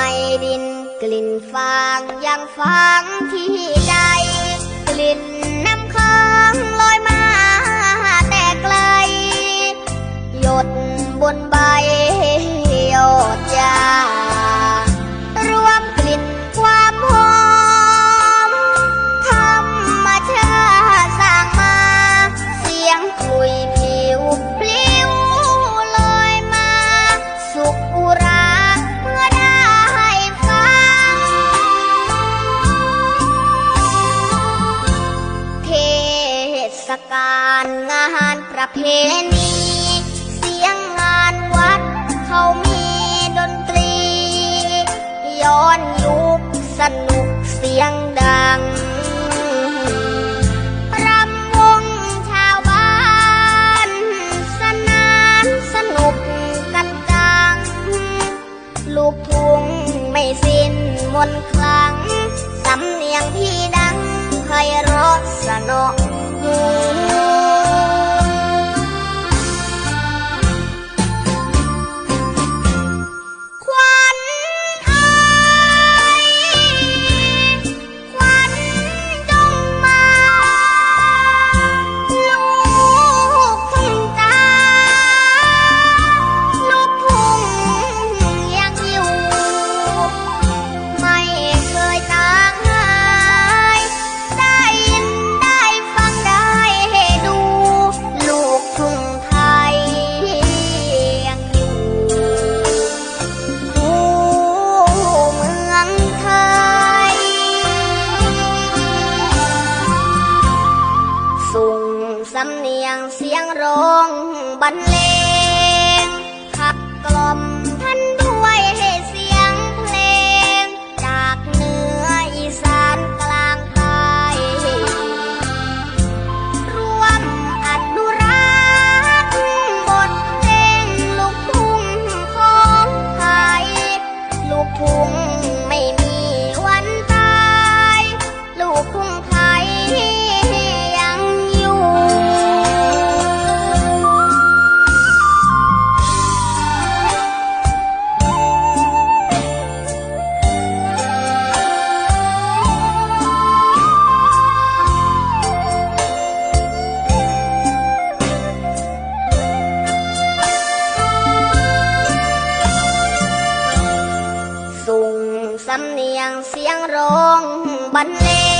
ไม่ดินกลิ่นฟางยังฟังที่ใจกลิ่น การงานประเพณีเสียงงานวัด เขามีดนตรี ย้อนยุคสนุกเสียงดัง เสียงร้องบรรเลง สำเนียงเสียงร้องบรรเลง